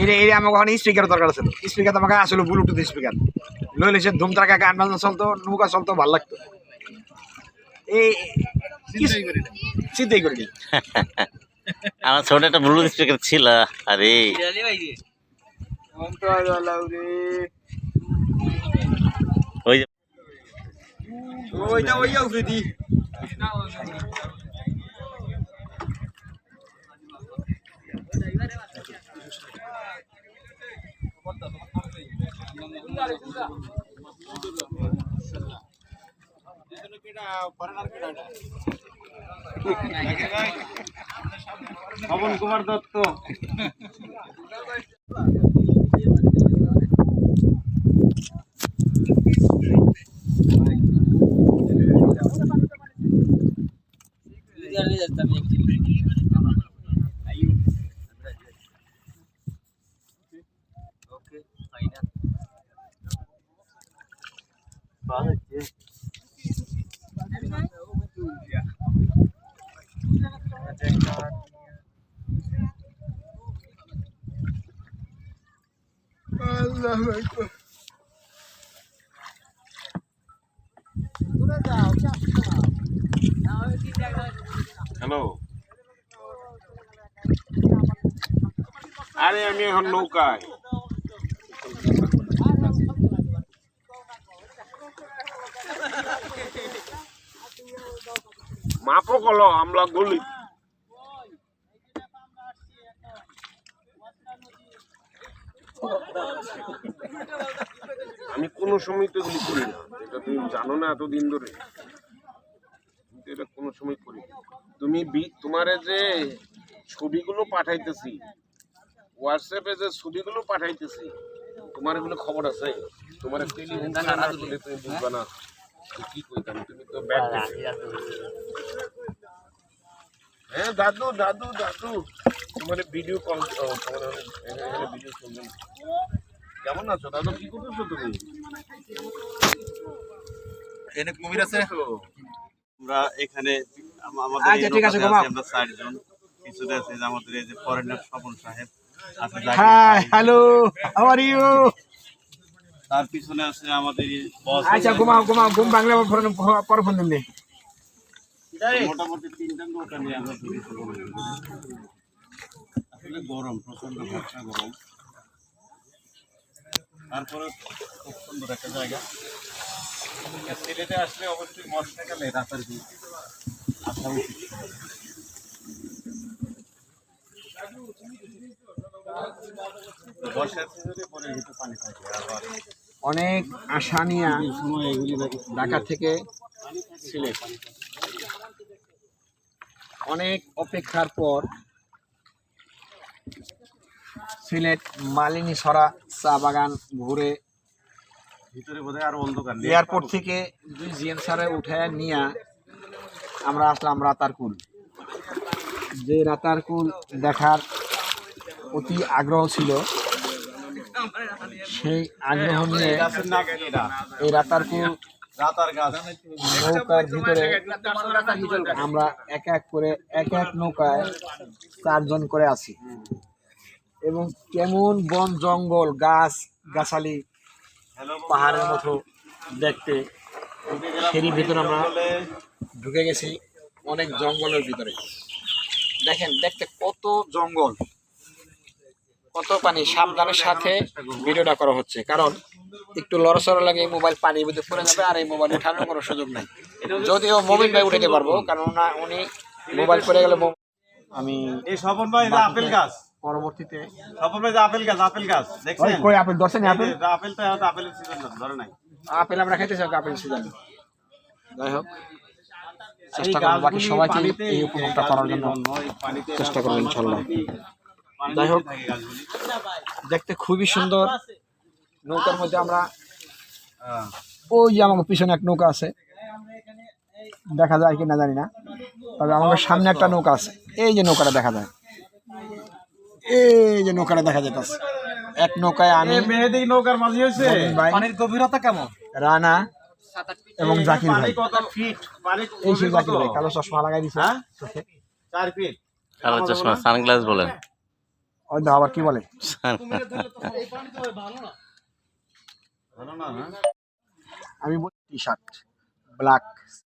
এটা এটা আমাকে ওখানে স্পিকার দরকার ছিল স্পিকার তো আমাকে আসলে ব্লুটুথ স্পিকার নইলে সে ধুম টাকা গান বাজনা চলতো নৌকা চলতো ভালো লাগতো। এই চিন্তাই করিনি আমার ছোট একটা ব্লুটুথ স্পিকার ছিল আরে। ওই যে ওইটা ওইটা উঠে দি পবন কুমার দত্ত হ্যালো আরে আমি এখন নৌকায় মাপো কলো আমলা গলি। আমি কোনো সময় তো এগুলি করি না। এটা তুমি জানো না এতদিন ধরে। এটা কোনো সময় করি তুমি বি- তোমারে যে ছবিগুলো পাঠাইতেছি হোয়াটসঅ্যাপে যে ছবিগুলো পাঠাইতেছি তোমার এগুলো খবর আছে? তোমার না তুমি বুঝবে না। কি কইতাম? তুমি তো ব্যাড হ্যাঁ দাদু দাদু দাদু। তোমার ভিডিও কল তোমার ভিডিও শুনবেন কেমন আছো? দাদু কি করতেছো তুমি? এনে কুমির আছে? আমরা এখানে আমাদের আচ্ছা, ঠিক আছে, আমরা চারজন। কিছুতে আছে আমাদের এই যে ফরেনার স্বপন সাহেব hi hello how are you তার পিছনে আছে আমাদের বস আচ্ছা ঘুমাও ঘুমাও ঘুম বাংলা পর ফোন দিন মোটামুটি তিনটা নৌকা নিয়ে আমরা আসলে গরম প্রচণ্ড ভর্ষা গরম। তারপরে খুব সুন্দর একটা জায়গা। সিলেটে আসলে অবশ্যই মশলাকালে রাতার কি আসা উচিত। বর্ষার সিজনে পরে কিন্তু পানি থাকে আবার অনেক আশা নিয়ে এই সময় এগুলি ঢাকা থেকে সিলেট। অনেক অপেক্ষার পর সিলেট মালিনী সরা চা বাগান ঘুরে ভিতরে বোধহয় আরও অন্ধকার এয়ারপোর্ট থেকে দুই জিএম সারে উঠে নিয়ে আমরা আসলাম রাতারকুল যে রাতারকুল দেখার অতি আগ্রহ ছিল সেই আগ্রহ নিয়ে? এই রাতারকুল নৌকার ভিতরে আমরা এক এক করে এক এক নৌকায় চারজন করে আছি। এবং কেমন বন জঙ্গল, গাছ, গাছালি পাহাড়ের মতো দেখতে। সেরই ভিতরে আমরা ঢুকে গেছি অনেক জঙ্গলের ভিতরে। দেখেন, দেখতে কত জঙ্গল। কত পানি, সাবধানের সাথে ভিডিওটা করা হচ্ছে। কারণ একটু লড়াচড়া লাগে এই মোবাইল পানির মধ্যে পড়ে যাবে আর এই মোবাইল উঠানোর কোনো সুযোগ নাই। যদিও মোবাইল ভাই উঠাতে পারব কারণ না উনি মোবাইল পড়ে গেলে আমি এই স্বপন ভাই এটা আপেল গাছ। পরবর্তীতে স্বপন ভাই যে আপেল গাছ আপেল গাছ দেখছেন? কই আপেল ধরছেন আপেল? আপেল তো আপেলের সিজন না ধরে নাই। আপেল আমরা খাইতে চাই আপেল সিজন যাই হোক চেষ্টা করব বাকি সবাইকে এই উপভোগটা করার জন্য চেষ্টা করব ইনশাল্লাহ। যাই হোক। দেখতে খুবই সুন্দর। নৌকার মধ্যে আমরা। ওই যে আমার পিছনে এক নৌকা আছে। দেখা যায় কি না জানি না। তবে আমাদের সামনে একটা নৌকা আছে। এই যে নৌকাটা দেখা যায়। এই যে নৌকাটা দেখা যেতেছে এক নৌকায় আমি মেহেদি নৌকার মাঝি হয়েছে পানির গভীরতা কেমন? রানা এবং জাকির ভাই। কত ফিট? পানি এই সেই জাকির ভাই কালো চশমা লাগাই দিছে। হ্যাঁ? চার ফিট। কালো চশমা সানগ্লাস বলেন। ওই তো আবার কি বলে? ভালো না। আমি বলি টি শার্ট ব্ল্যাক